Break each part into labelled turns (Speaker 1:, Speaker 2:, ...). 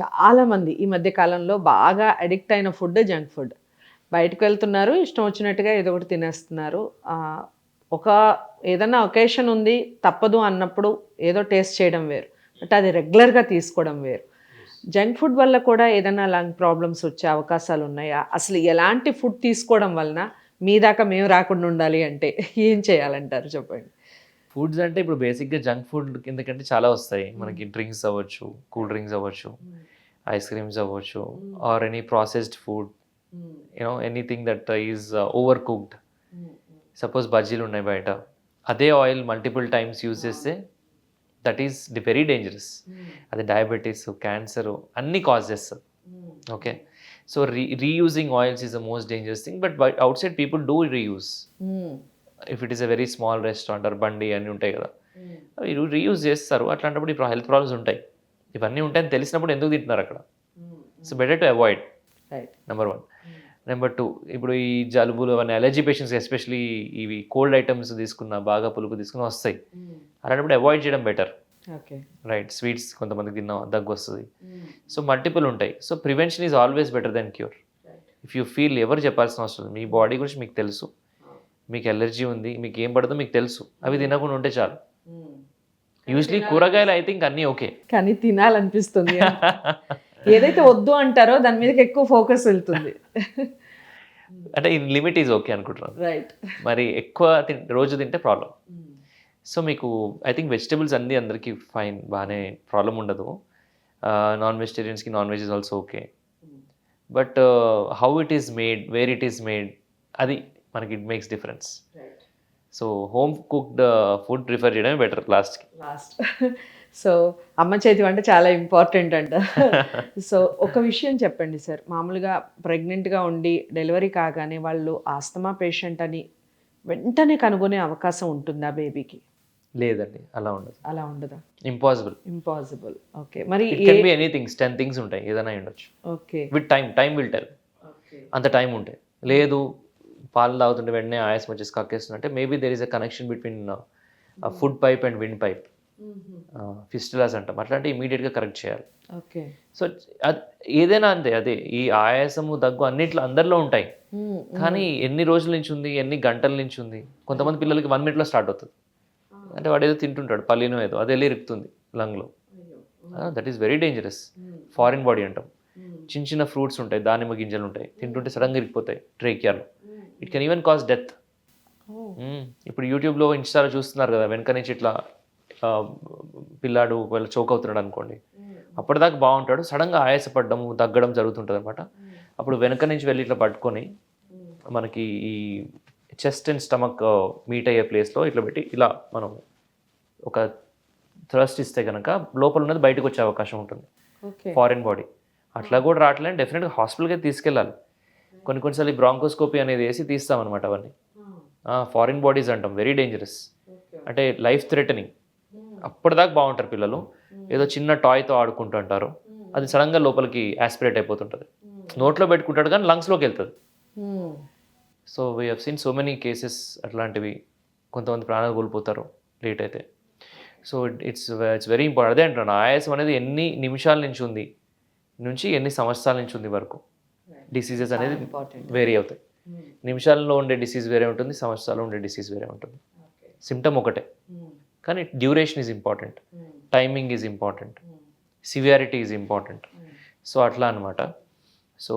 Speaker 1: చాలామంది ఈ మధ్య కాలంలో బాగా అడిక్ట్ అయిన ఫుడ్ జంక్ ఫుడ్. బయటకు వెళ్తున్నారు ఇష్టం వచ్చినట్టుగా ఏదో ఒకటి తినేస్తున్నారు. ఒక ఏదైనా ఒకేషన్ ఉంది తప్పదు అన్నప్పుడు ఏదో టేస్ట్ చేయడం వేరు. బట్ అది రెగ్యులర్గా తీసుకోవడం వేరు. జంక్ ఫుడ్ వల్ల కూడా ఏదైనా లంగ్ ప్రాబ్లమ్స్ వచ్చే అవకాశాలు ఉన్నాయా? అసలు ఎలాంటి ఫుడ్ తీసుకోవడం వలన మీ దాకా మేము రాకుండా ఉండాలి అంటే ఏం చేయాలంటారు? చెప్పండి.
Speaker 2: ఫుడ్స్ అంటే ఇప్పుడు బేసిక్గా జంక్ ఫుడ్ కిందకంటే చాలా వస్తాయి. మనకి డ్రింక్స్ అవ్వచ్చు కూల్ డ్రింక్స్ అవ్వచ్చు ఐస్ క్రీమ్స్ అవ్వచ్చు or any processed food you know anything that is overcooked suppose బజ్జీలు ఉన్నాయి బయట అదే ఆయిల్ మల్టిపుల్ టైమ్స్ యూజ్ చేస్తే that is the very dangerous అది డయాబెటీస్ క్యాన్సర్ అన్నీ కాజ్ చేస్తుంది okay so re reusing oils is the most dangerous thing but outside people do reuse if it is a very small restaurant or బండి అన్నీ ఉంటాయి కదా. అవి reuse చేస్తారు. అట్లాంటప్పుడు ఇప్పుడు హెల్త్ ప్రాబ్లమ్స్ ఉంటాయి. ఇవన్నీ ఉంటాయని తెలిసినప్పుడు ఎందుకు తింటున్నారు అక్కడ? So better to avoid
Speaker 1: right
Speaker 2: number one number two ఇప్పుడు ఈ జలుబులు అవన్నీ అలర్జీ పేషెంట్స్ ఎస్పెషలీ ఇవి కోల్డ్ ఐటమ్స్ తీసుకున్న బాగా పులుపు తీసుకున్న వస్తాయి. అలాంటప్పుడు అవాయిడ్ చేయడం బెటర్
Speaker 1: ఓకే
Speaker 2: రైట్ స్వీట్స్ కొంతమందికి తిన్న దగ్గు వస్తుంది. సో మల్టిపుల్ ఉంటాయి. So prevention is always better then cure if you feel ఎవరు చెప్పాల్సిన అవసరం. మీ బాడీ గురించి మీకు తెలుసు. మీకు ఎలర్జీ ఉంది మీకు ఏం పడుతుందో మీకు తెలుసు. అవి తినకుండా ఉంటే చాలు. యూజువలీ కూరగాయలు ఐ థింక్ అన్నీ ఓకే.
Speaker 1: కానీ తినాలనిపిస్తుంది. ఏదైతే వద్దు అంటారో దాని మీదకి ఎక్కువ ఫోకస్ వెళ్తుంది.
Speaker 2: అంటే ఇన్ లిమిట్ ఈజ్ ఓకే అనుకుంటున్నాను.
Speaker 1: రైట్
Speaker 2: మరి ఎక్కువ రోజు తింటే ప్రాబ్లం. సో మీకు ఐ థింక్ వెజిటబుల్స్ అన్నీ అందరికీ ఫైన్ బాగానే ప్రాబ్లం ఉండదు. Non వెజిటేరియన్స్కి non veg is also okay but how it is made where it is made అది మనకి it makes difference so home cooked food prefer చేయడమే బెటర్ లాస్ట్కి
Speaker 1: last so అమ్మ చేతి వంట చాలా ఇంపార్టెంట్ అంట. సో ఒక విషయం చెప్పండి సార్. మామూలుగా ప్రెగ్నెంట్గా ఉండి డెలివరీ కాగానే వాళ్ళు ఆస్తమా పేషెంట్ అని వెంటనే కనుగొనే అవకాశం ఉంటుందా బేబీకి
Speaker 2: లేదండి అలా ఉండదు.
Speaker 1: అలా ఉండదా?
Speaker 2: ఇంపాసిబుల్
Speaker 1: ఇంపాసిబుల్ ఓకే మరి
Speaker 2: ఎనీథింగ్స్ టెన్ థింగ్స్ ఉంటాయి ఏదైనా ఉండొచ్చు.
Speaker 1: Okay
Speaker 2: with time time will tell అంత టైం ఉంటే. లేదు పాలు తాగుతుంటే వెంటనే ఆయాసం వచ్చేసి కక్కేస్తుందంటే maybe there is a connection between food pipe and wind pipe fistulas అంటాం. అట్లాంటి ఇమీడియట్గా కరెక్ట్ చేయాలి.
Speaker 1: ఓకే
Speaker 2: సో ఏదైనా అంతే అదే ఈ ఆయాసము దగ్గు అన్నిట్లో అందరిలో ఉంటాయి. కానీ ఎన్ని రోజుల నుంచి ఉంది ఎన్ని గంటల నుంచి ఉంది? కొంతమంది పిల్లలకి వన్ మినిట్లో స్టార్ట్ అవుతుంది. అంటే వాడు ఏదో తింటుంటాడు పల్లీనో ఏదో అది వెళ్ళి ఇరుకుతుంది లంగ్లో. That is very dangerous foreign body అంటాం. చిన్న చిన్న ఫ్రూట్స్ ఉంటాయి దానిమ్మ గింజలు ఉంటాయి. తింటుంటే సడన్గా ఇరిగిపోతాయి ట్రేకియాలో it can even cause death ఇప్పుడు యూట్యూబ్లో ఇన్స్టాలో చూస్తున్నారు కదా వెనక నుంచి ఇట్లా పిల్లాడు ఒకవేళ చోక్ అవుతున్నాడు అనుకోండి అప్పటిదాకా బాగుంటాడు. సడన్గా ఆయాసపడడం తగ్గడం జరుగుతుంటుంది అనమాట అప్పుడు వెనక నుంచి వెళ్ళి ఇట్లా పట్టుకొని మనకి ఈ చెస్ట్ అండ్ స్టమక్ మీట్ అయ్యే ప్లేస్లో ఇట్లా పెట్టి ఇలా మనం ఒక థ్రస్ట్ ఇస్తే కనుక లోపల ఉన్నది బయటకు వచ్చే అవకాశం ఉంటుంది. ఫారిన్ బాడీ అట్లా కూడా రావట్లేదు. డెఫినెట్గా హాస్పిటల్కి తీసుకెళ్ళాలి. కొన్ని కొన్నిసార్లు బ్రాంకోస్కోపీ అనేది వేసి తీస్తామన్నమాట అవన్నీ. ఫారిన్ బాడీస్ అంటాం వెరీ డేంజరస్ అంటే లైఫ్ థ్రెటనింగ్. అప్పటిదాకా బాగుంటారు పిల్లలు. ఏదో చిన్న టాయ్తో ఆడుకుంటూ ఉంటారు. అది సడన్గా లోపలికి యాస్పిరేట్ అయిపోతుంటుంది. నోట్లో పెట్టుకుంటాడు కానీ లంగ్స్లోకి వెళ్తుంది. So we have seen so many cases అట్లాంటివి. కొంతమంది ప్రాణాలు కోల్పోతారు లేట్ అయితే. So it's it's very important అదే అంటున్నాను ఆయాసం అనేది ఎన్ని నిమిషాల నుంచి ఉంది? నుంచి ఎన్ని సంవత్సరాల నుంచి ఉంది వరకు? డిసీజెస్ అనేది వేరీ అవుతాయి. నిమిషాల్లో ఉండే డిసీజ్ వేరే ఉంటుంది సంవత్సరాల్లో ఉండే డిసీజ్ వేరే ఉంటుంది. సిమ్టమ్ ఒకటే. కానీ duration is important timing is important severity is important so అట్లా అనమాట సో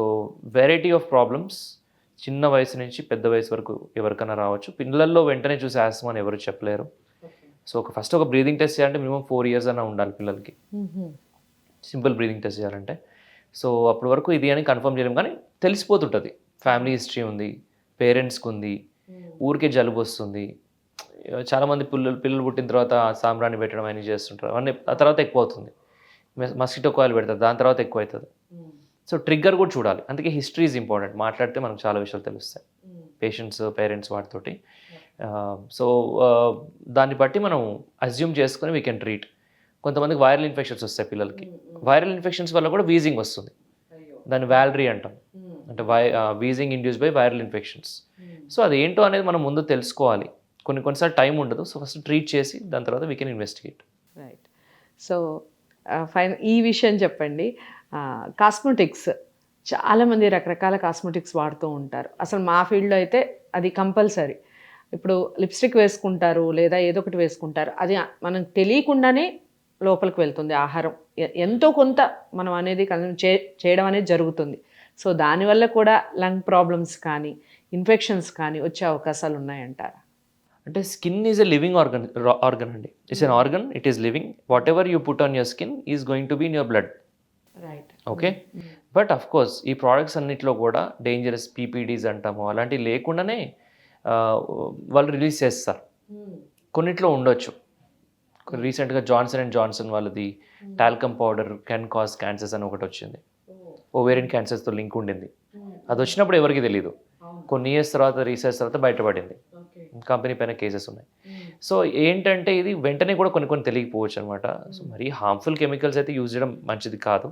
Speaker 2: వెరైటీ ఆఫ్ ప్రాబ్లమ్స్ చిన్న వయసు నుంచి పెద్ద వయసు వరకు ఎవరికైనా రావచ్చు. పిల్లల్లో వెంటనే చూసి ఆస్తమా అని ఎవరు చెప్పలేరు. సో ఒక ఫస్ట్ ఒక బ్రీదింగ్ టెస్ట్ చేయాలంటే మినిమం ఫోర్ ఇయర్స్ అన్న ఉండాలి పిల్లలకి. సింపుల్ బ్రీదింగ్ టెస్ట్ చేయాలంటే. సో అప్పటి వరకు ఇది అని కన్ఫర్మ్ చేయలేం. కానీ తెలిసిపోతుంటుంది. ఫ్యామిలీ హిస్టరీ ఉంది పేరెంట్స్కి ఉంది ఊరికే జలుబు వస్తుంది. చాలామంది పిల్లలు పిల్లలు పుట్టిన తర్వాత సాంబ్రాన్ని పెట్టడం అన్నీ చేస్తుంటారు. అవన్నీ ఆ తర్వాత ఎక్కువ అవుతుంది. మస్కిటో కాయిల్ పెడతారు. దాని తర్వాత ఎక్కువ అవుతుంది. సో ట్రిగ్గర్ కూడా చూడాలి. అందుకే హిస్టరీ ఈజ్ ఇంపార్టెంట్ మాట్లాడితే మనకు చాలా విషయాలు తెలుస్తాయి. పేషెంట్స్ పేరెంట్స్ వాటితోటి. సో దాన్ని బట్టి మనం అజ్యూమ్ చేసుకొని వీ కెన్ ట్రీట్ కొంతమందికి వైరల్ ఇన్ఫెక్షన్స్ వస్తాయి పిల్లలకి. వైరల్ ఇన్ఫెక్షన్స్ వల్ల కూడా వీజింగ్ వస్తుంది. దాన్ని వ్యాలరీ అంటాం. అంటే why wheezing induce by viral infections so అది ఏంటో అనేది మనం ముందు తెలుసుకోవాలి. కొన్ని కొన్నిసార్లు టైం ఉండదు. సో ఫస్ట్ ట్రీట్ చేసి దాని తర్వాత we can investigate
Speaker 1: right so fine ఈ విషయం చెప్పండి. కాస్మెటిక్స్ చాలామంది రకరకాల కాస్మెటిక్స్ వాడుతూ ఉంటారు. అసలు మా ఫీల్డ్లో అయితే అది కంపల్సరీ ఇప్పుడు లిప్స్టిక్ వేసుకుంటారు లేదా ఏదో ఒకటి వేసుకుంటారు. అది మనం తెలియకుండానే లోపలికి వెళ్తుంది ఆహారం. ఎంతో కొంత మనం అనేది కన్జ్యూమ్ చే చేయడం అనేది జరుగుతుంది. సో దానివల్ల కూడా లంగ్ ప్రాబ్లమ్స్ కానీ ఇన్ఫెక్షన్స్ కానీ వచ్చే అవకాశాలు ఉన్నాయంటారా?
Speaker 2: అంటే skin is a living organ organ అండి. It's an organ it is living. Whatever you put on your skin is going to be in your blood.
Speaker 1: Right.
Speaker 2: Okay? But of course ఈ products అన్నిట్లో కూడా dangerous పీపీడీస్ అంటాము అలాంటివి లేకుండానే వాళ్ళు release చేస్తారు. కొన్నిట్లో ఉండొచ్చు. రీసెంట్గా జాన్సన్ అండ్ జాన్సన్ వాళ్ళది talcum powder can cause cancers అని ఒకటి వచ్చింది. ఓవేరియన్ క్యాన్సర్స్తో లింక్ ఉండింది. అది వచ్చినప్పుడు ఎవరికి తెలియదు కొన్ని ఇయర్స్ తర్వాత రీసెర్చ్ తర్వాత బయటపడింది. కంపెనీ పైన కేసెస్ ఉన్నాయి. సో ఏంటంటే ఇది వెంటనే కూడా కొన్ని కొన్ని తెలియకపోవచ్చు అనమాట సో మరీ హార్మ్ఫుల్ కెమికల్స్ అయితే యూజ్ చేయడం మంచిది కాదు.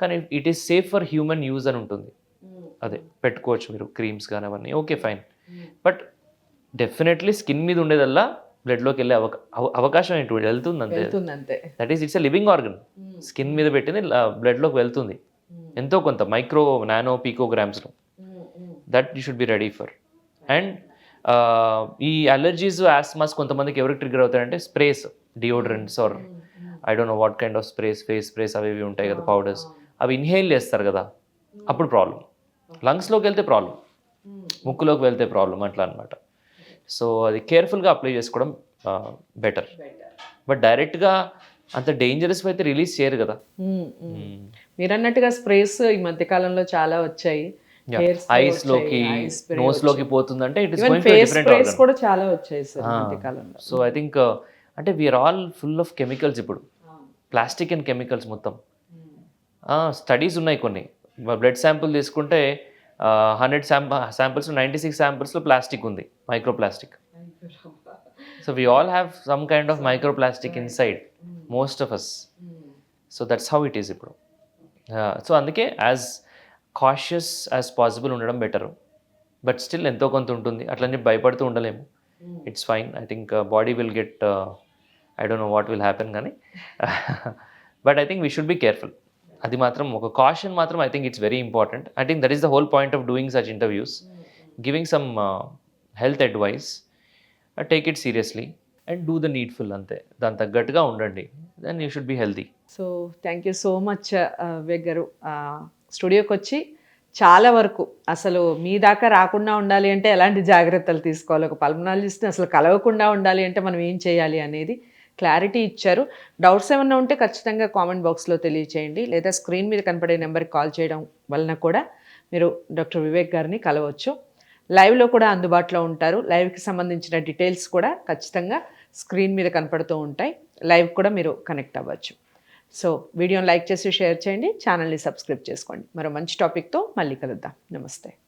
Speaker 2: కానీ it is safe for human use అని ఉంటుంది. అదే పెట్టుకోవచ్చు మీరు క్రీమ్స్ కానీ అవన్నీ okay fine but definitely skin మీద ఉండేదల్లా బ్లడ్లోకి వెళ్ళే అవకా అవ- అవకాశం ఏంటి వెళ్తుంది అంతే that is it's a living organ skin మీద పెట్టింది బ్లడ్లోకి వెళ్తుంది. ఎంతో కొంత micro nano పీకోగ్రామ్స్లో that you should be ready for and ఈ అలర్జీస్ ఆస్మాస్ కొంతమందికి ఎవరికి trigger అవుతాయంటే sprays deodorants or I don't know what kind of sprays face sprays అవి ఇవి ఉంటాయి కదా పౌడర్స్ అవి ఇన్హేల్ చేస్తారు కదా. అప్పుడు ప్రాబ్లం లంగ్స్లోకి వెళ్తే ప్రాబ్లం ముక్కులోకి వెళ్తే ప్రాబ్లం అట్లా అనమాట సో అది కేర్ఫుల్గా అప్లై చేసుకోవడం బెటర్ బట్ డైరెక్ట్గా అంత డేంజరస్ అయితే రిలీజ్ చేయరు కదా.
Speaker 1: మీరు అన్నట్టుగా స్ప్రేస్ ఈ మధ్య కాలంలో చాలా వచ్చాయి.
Speaker 2: ఐస్లోకి నోస్లోకి పోతుందంటే it is going to different
Speaker 1: sprays
Speaker 2: organ
Speaker 1: కూడా చాలా వచ్చాయి సార్ మధ్య కాలంలో.
Speaker 2: సో ఐ థింక్ అంటే we are all full of chemicals ఇప్పుడు. ప్లాస్టిక్ అండ్ కెమికల్స్ మొత్తం. స్టడీస్ ఉన్నాయి కొన్ని. బ్లడ్ శాంపుల్ తీసుకుంటే హండ్రెడ్ శాంప శాంపిల్స్ నైంటీ సిక్స్ శాంపిల్స్లో ప్లాస్టిక్ ఉంది micro plastic so we all have some kind of micro plastic inside most of us so that's how it is ఇప్పుడు. So అందుకే as cautious as possible ఉండడం better but still ఎంతో కొంత ఉంటుంది అట్లని భయపడుతూ ఉండలేము. It's fine I think body will get I don't know what will happen కానీ. But I think we should be careful అది మాత్రం ఒక కాషన్ మాత్రం I think it's very important I think that is the whole point of doing such interviews giving some health advice take it seriously and do the needful అంతే దాని తగ్గట్టుగా ఉండండి. Then you should be healthy
Speaker 1: so thank you so much Vivek garu. స్టూడియోకి వచ్చి చాలా వరకు అసలు మీ దాకా రాకుండా ఉండాలి అంటే ఎలాంటి జాగ్రత్తలు తీసుకోవాలి? ఒక పల్మనాలజిస్ట్ని అసలు కలవకుండా ఉండాలి అంటే మనం ఏం చేయాలి అనేది క్లారిటీ ఇచ్చారు. డౌట్స్ ఏమన్నా ఉంటే ఖచ్చితంగా కామెంట్ బాక్స్లో తెలియచేయండి. లేదా స్క్రీన్ మీద కనపడే నెంబర్కి కాల్ చేయడం వలన కూడా మీరు డాక్టర్ వివేక్ గారిని కలవచ్చు. లైవ్లో కూడా అందుబాటులో ఉంటారు. లైవ్కి సంబంధించిన డీటెయిల్స్ కూడా ఖచ్చితంగా స్క్రీన్ మీద కనపడుతూ ఉంటాయి. లైవ్ కూడా మీరు కనెక్ట్ అవ్వచ్చు. సో వీడియోని లైక్ చేసి షేర్ చేయండి. ఛానల్ని సబ్స్క్రైబ్ చేసుకోండి. మరో మంచి టాపిక్తో మళ్ళీ కలుద్దాం. నమస్తే.